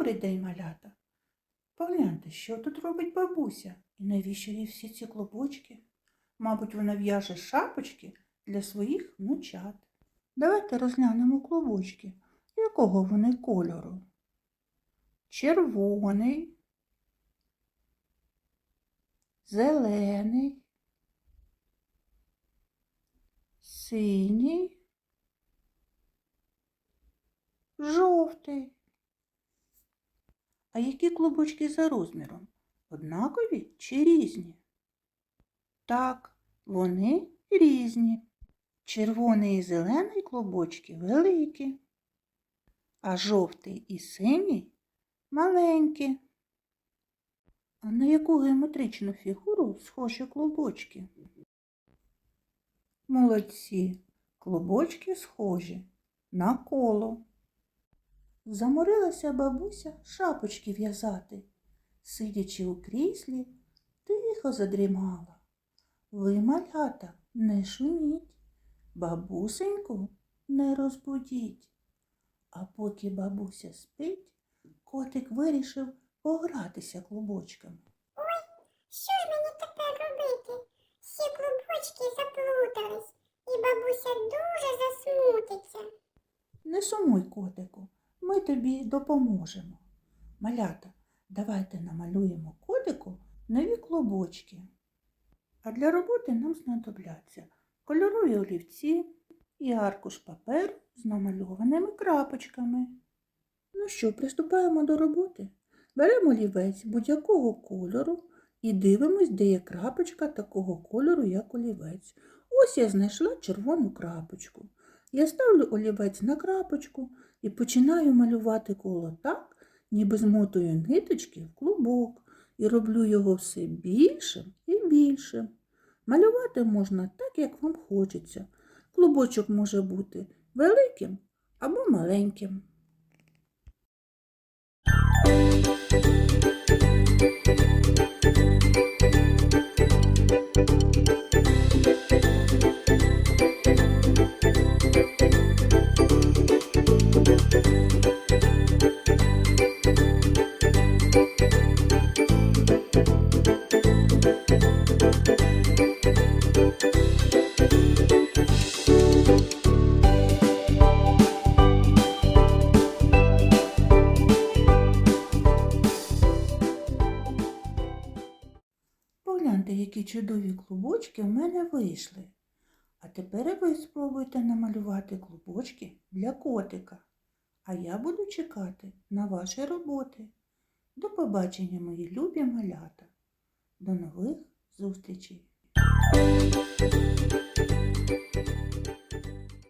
Добрий день, малята. Погляньте, що тут робить бабуся і навіщо їй всі ці клубочки? Мабуть, вона в'яже шапочки для своїх внучат. Давайте розглянемо клубочки. Якого вони кольору? Червоний, зелений, синій, жовтий. А які клубочки за розміром? Однакові чи різні? Так, вони різні. Червоний і зелений клубочки великі, а жовтий і синій маленькі. А на яку геометричну фігуру схожі клубочки? Молодці, клубочки схожі на коло. Заморилася бабуся шапочки в'язати, сидячи у кріслі, тихо задрімала. Ви, малята, не шуміть, бабусеньку не розбудіть. А поки бабуся спить, котик вирішив погратися клубочками. Ой, Що ж мені тепер робити? Всі клубочки заплутались, і бабуся дуже засмутиться. Не сумуй, котику, ми тобі допоможемо. Малята, давайте намалюємо котику нові клубочки. А для роботи нам знадобляться кольорові олівці і аркуш паперу з намальованими крапочками. Ну що, приступаємо до роботи. Беремо олівець будь-якого кольору і дивимось, де є крапочка такого кольору, як олівець. Ось я знайшла червону крапочку. Я ставлю олівець на крапочку і починаю малювати коло так, ніби змотую ниточки в клубок і роблю його все більшим і більшим. Малювати можна так, як вам хочеться. Клубочок може бути великим або маленьким. Погляньте, які чудові клубочки в мене вийшли. А тепер ви спробуйте намалювати клубочки для котика. А я буду чекати на ваші роботи. До побачення, мої любі малята. До нових зустрічей!